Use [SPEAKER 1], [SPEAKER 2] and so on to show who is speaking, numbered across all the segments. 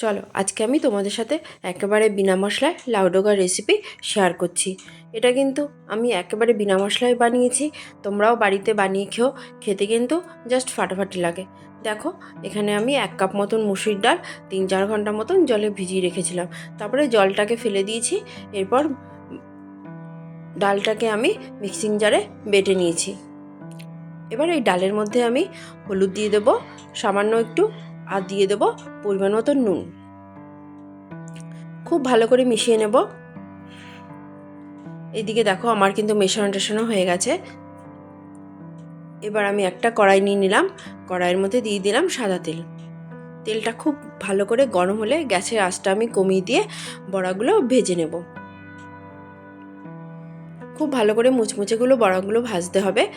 [SPEAKER 1] চলো, আজকে আমি তোমাদের সাথে একেবারে বিনা মশলায় লাউডোগার রেসিপি শেয়ার করছি। এটা কিন্তু আমি একেবারে বিনা মশলায় বানিয়েছি, তোমরাও বাড়িতে বানিয়ে খেও, খেতে কিন্তু জাস্ট ফাটাফাটি লাগে। দেখো, এখানে আমি এক কাপ মতন মুসুরির ডাল, তিন চার ঘণ্টা মতন জলে ভিজিয়ে রেখেছিলাম। তারপরে জলটাকে ফেলে দিয়েছি, এরপর ডালটাকে আমি মিক্সিং জারে বেটে নিয়েছি। এবার এই ডালের মধ্যে আমি হলুদ দিয়ে দেবো, সামান্য একটু আর দিয়ে দেবো পরিমাণ মতো নুন। খুব ভালো করে মিশিয়ে নেব। এদিকে দেখো আমার কিন্তু মেশানো টেশানো হয়ে গেছে। এবার আমি একটা কড়াই নিয়ে নিলাম। কড়াইয়ের মধ্যে দিয়ে দিলাম সাদা তেল। তেলটা খুব ভালো করে গরম হলে গ্যাসের আঁচটা আমি কমিয়ে দিয়ে বড়াগুলো ভেজে নেব। খুব ভালো করে মুচমুচেগুলো বড়াগুলো ভাজতে হবে।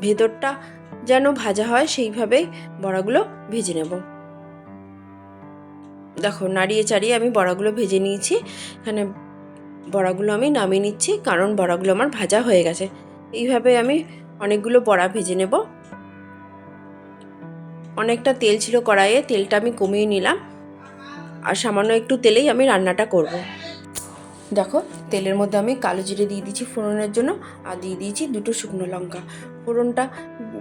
[SPEAKER 1] ভেতরটা যেন ভাজা হয় সেইভাবেই বড়াগুলো ভেজে নেব। দেখো, নাড়িয়ে চাড়িয়ে আমি বড়াগুলো ভেজে নিয়েছি। এখানে বড়াগুলো আমি নামিয়ে নিচ্ছি, কারণ বড়াগুলো আমার ভাজা হয়ে গেছে। এইভাবে আমি অনেকগুলো বড়া ভেজে নেব। অনেকটা তেল ছিল কড়াইয়ে, তেলটা আমি কমিয়ে নিলাম। আর সামান্য একটু তেলেই আমি রান্নাটা করব। দেখো, তেলের মধ্যে আমি কালো জিরে দিয়ে দিয়েছি ফোড়নের জন্য, আর দিয়ে দিয়েছি দুটো শুকনো লঙ্কা। ফোড়নটা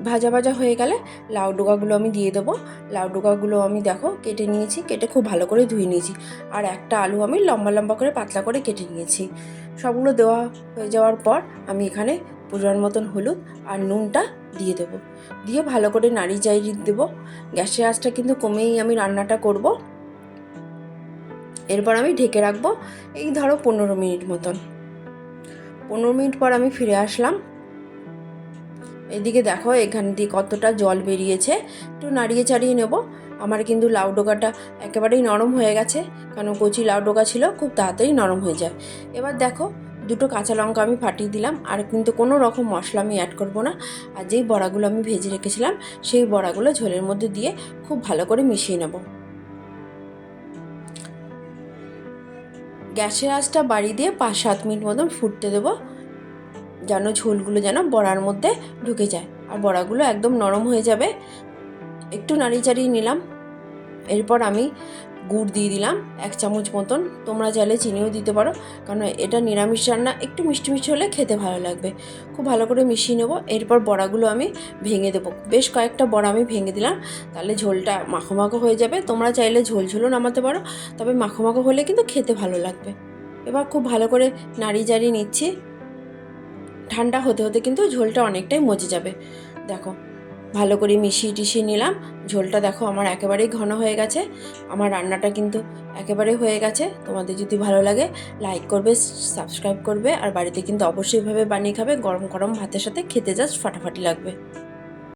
[SPEAKER 1] ভাজা ভাজা হয়ে গেলে লাউ ডোকাগুলো আমি দিয়ে দেবো। লাউ ডোকাগুলো আমি দেখো, কেটে নিয়েছি, কেটে খুব ভালো করে ধুয়ে নিয়েছি। আর একটা আলু আমি লম্বা লম্বা করে পাতলা করে কেটে নিয়েছি। সবগুলো দেওয়া হয়ে যাওয়ার পর আমি এখানে পরিমাণ মতন হলুদ আর নুনটা দিয়ে দেবো। দিয়ে ভালো করে নাড়ি চাইড়ি দেবো। গ্যাসের আঁচটা কিন্তু কমেই আমি রান্নাটা করব। এরপর আমি ঢেকে রাখব এই ধরো পনেরো মিনিট মতন। পনেরো মিনিট পর আমি ফিরে আসলাম। এদিকে দেখো এখান দিয়ে কতটা জল বেরিয়েছে। একটু নাড়িয়ে চাড়িয়ে নেব। আমার কিন্তু লাউ ডোকাটা একেবারেই নরম হয়ে গেছে, কারণ কচি লাউ ডোকা ছিল, খুব তাড়াতাড়ি নরম হয়ে যায়। এবার দেখো দুটো কাঁচা লঙ্কা আমি ফাটিয়ে দিলাম, আর কিন্তু কোনো রকম মশলা আমি অ্যাড করব না। আর যেই বড়াগুলো আমি ভেজে রেখেছিলাম, সেই বড়াগুলো ঝোলের মধ্যে দিয়ে খুব ভালো করে মিশিয়ে নেব। গ্যাসের আঁচটা বাড়িয়ে দিয়ে পাঁচ সাত মিনিট মতন ফুটতে দেবো। যেন ঝোলগুলো যেন বড়ার মধ্যে ঢুকে যায়। আর বড়াগুলো একদম নরম হয়ে যাবে। একটু নাড়ি চাড়িয়ে নিলাম। এরপর আমি গুড় দিয়ে দিলাম, এক চামচ মতন। তোমরা চাইলে চিনিও দিতে পারো, কারণ এটা নিরামিষ রান্না, একটু মিষ্টি মিষ্টি হলে খেতে ভালো লাগবে। খুব ভালো করে মিশিয়ে নেব, এরপর বড়াগুলো আমি ভেঙে দেবো। বেশ কয়েকটা বড়া আমি ভেঙে দিলাম, তাহলে ঝোলটা মাখো মাখো হয়ে যাবে। তোমরা চাইলে ঝোল ঝোলও নামাতে পারো, তবে মাখো মাখো হলে কিন্তু খেতে ভালো লাগবে। এবার খুব ভালো করে নাড়ি জাড়িয়ে নিচ্ছি। ঠান্ডা হতে হতে কিন্তু ঝোলটা অনেকটাই মজে যাবে। দেখো ভালো করে মিশিয়ে টিশিয়ে নিলাম। ঝোলটা দেখো আমার একেবারেই ঘন হয়ে গেছে। আমার রান্নাটা কিন্তু একেবারে হয়ে গেছে। তোমাদের যদি ভালো লাগে লাইক করবে সাবস্ক্রাইব করবে। আর বাড়িতে কিন্তু অবশ্যইভাবে বানিয়ে খাবে। গরম গরম ভাতের সাথে খেতে জাস্ট ফাটাফাটি লাগবে।